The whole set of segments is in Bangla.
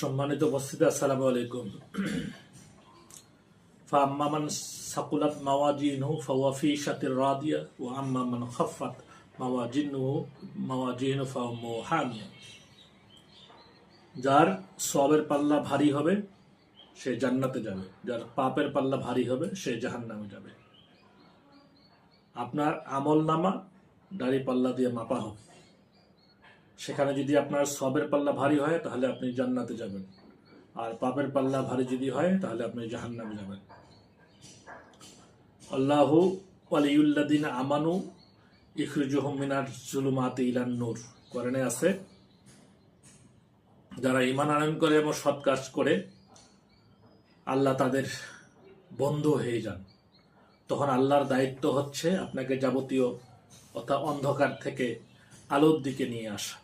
সম্মানিত উপস্থিতি, আসসালামু আলাইকুম। ফাম্মামান সাকুলাত মাওয়াজিনহু ফাওয়া ফি শাতির রাদিয়া, ওয়া আম্মা মান খাফাত মাওয়াজিনহু মাওয়াজিনহু ফাও মুহামিয়া। যার সওয়াবের পাল্লা ভারী হবে, সে জান্নাতে যাবে। যার পাপের পাল্লা ভারী হবে, সে জাহান্নামে যাবে। আপনার আমল নামা দাড়ি পাল্লা দিয়ে মাপা হবে। সেখানে যদি আপনার সবের পাল্লা ভারী হয়, তাহলে আপনি জান্নাতে যাবেন। আর পাপের পাল্লা ভারী যদি হয়, তাহলে আপনি জাহান্নামে যাবেন। আল্লাহ আলিউল্লাদিন আমানু ইখরুজুহুম মিনার জুলুমাতে ইলান নূর। কোরআনে আছে, যারা ইমান আনয়ন করে এবং সৎ কাজ করে, আল্লাহ তাদের বন্ধু হয়ে যান। তখন আল্লাহর দায়িত্ব হচ্ছে আপনাকে যাবতীয় অর্থাৎ অন্ধকার থেকে আলোর দিকে নিয়ে আসা।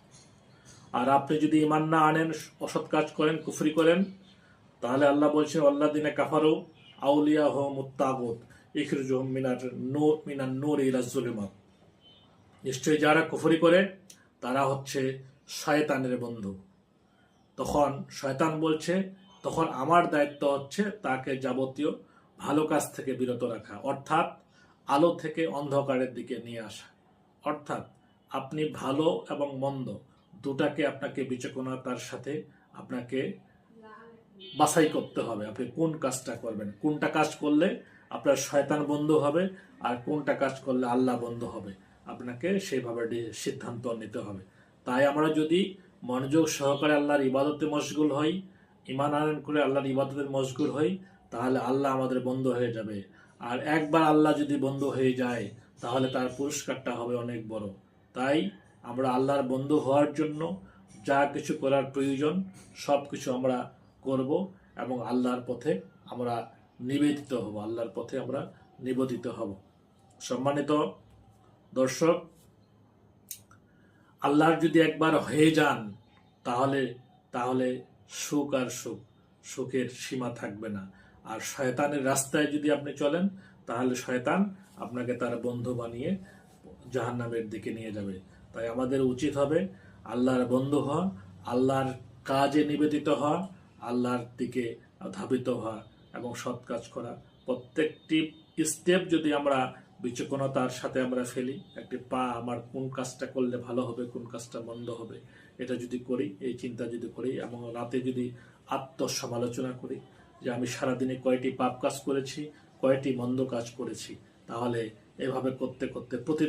আর আপনি যদি ইমান না আনেন, অসৎ কাজ করেন, কুফরি করেন, তাহলে আল্লাহ বলছেন আল্লাহ দিনে কাফারো আউলিয়া হো মুত্তাগুত ইখরুজুম মিনার নো মিনার নূর ইলাজুলিমা নিশ্চয়ই যারা কুফরি করে, তারা হচ্ছে শয়তানের বন্ধু। তখন শয়তান বলছে, তখন আমার দায়িত্ব হচ্ছে তাকে যাবতীয় ভালো কাজ থেকে বিরত রাখা, অর্থাৎ আলো থেকে অন্ধকারের দিকে নিয়ে আসা। অর্থাৎ আপনি ভালো এবং মন্দ দুটাকে আপনাকে বিচক্ষণতার সাথে আপনাকে বাছাই করতে হবে। আপনি কোন কাজটা করবেন? কোনটা কাজ করলে আপনার শয়তান বন্ধ হবে আর কোনটা কাজ করলে আল্লাহ বন্ধ হবে? আপনাকে সেইভাবে সিদ্ধান্ত নিতে হবে। তাই আমরা যদি মনোযোগ সহকারে আল্লাহর ইবাদতে মশগুল হই ইমান আনয়ন করে আল্লাহর ইবাদতের মশগুল হই, তাহলে আল্লাহ আমাদের বন্ধ হয়ে যাবে। আর একবার আল্লাহ যদি বন্ধ হয়ে যায়, তাহলে তার পুরস্কারটা হবে অনেক বড়। তাই আমরা আল্লাহর বন্ধু হওয়ার জন্য যা কিছু করার প্রয়োজন সব কিছু আমরা করব এবং আল্লাহর পথে আমরা নিবেদিত হব, আল্লাহর পথে আমরা নিবেদিত হব। সম্মানিত দর্শক, আল্লাহর যদি একবার হয়ে যান, তাহলে তাহলে সুখ আর সুখ, সুখের সীমা থাকবে না। আর শয়তানের রাস্তায় যদি আপনি চলেন, তাহলে শয়তান আপনাকে তার বন্ধু বানিয়ে জাহান্নামের দিকে নিয়ে যাবে। তাই আমাদের উচিত হবে আল্লাহর বন্ধু হওয়া, আল্লাহর কাজে নিবেদিত হওয়া, আল্লাহর দিকে ধাবিত হওয়া এবং সৎ কাজ করা। প্রত্যেকটি স্টেপ যদি আমরা বিচক্ষণতার সাথে আমরা ফেলি, একটি পা আমার কোন কাজটা করলে ভালো হবে, কোন কাজটা মন্দ হবে, এটা যদি করি, এই চিন্তা যদি করি এবং রাতে যদি আত্মসমালোচনা করি যে আমি সারাদিনে কয়টি পাপ কাজ করেছি, কয়টি মন্দ কাজ করেছি, তাহলে এভাবে করতে করতে প্রতি